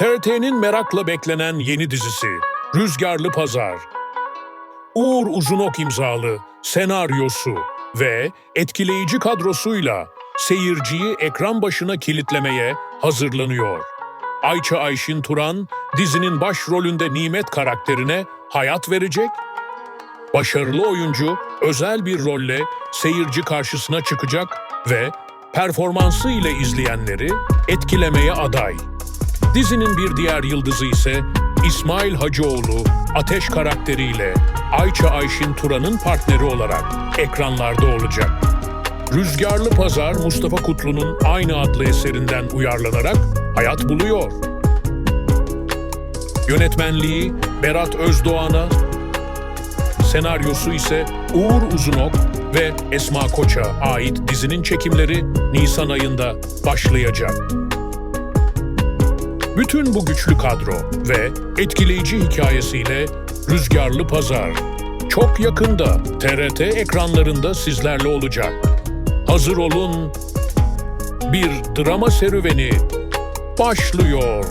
TRT'nin merakla beklenen yeni dizisi Rüzgarlı Pazar. Uğur Uzunok imzalı senaryosu ve etkileyici kadrosuyla seyirciyi ekran başına kilitlemeye hazırlanıyor. Ayça Ayşin Turan dizinin başrolünde Nimet karakterine hayat verecek. Başarılı oyuncu özel bir rolle seyirci karşısına çıkacak ve performansı ile izleyenleri etkilemeye aday. Dizinin bir diğer yıldızı ise İsmail Hacıoğlu Ateş karakteriyle Ayça Ayşin Turan'ın partneri olarak ekranlarda olacak. Rüzgarlı Pazar Mustafa Kutlu'nun aynı adlı eserinden uyarlanarak hayat buluyor. Yönetmenliği Berat Özdoğan'a, senaryosu ise Uğur Uzunok ve Esma Koç'a ait dizinin çekimleri Nisan ayında başlayacak. Bütün bu güçlü kadro ve etkileyici hikayesiyle Rüzgarlı Pazar çok yakında TRT ekranlarında sizlerle olacak. Hazır olun, bir drama serüveni başlıyor.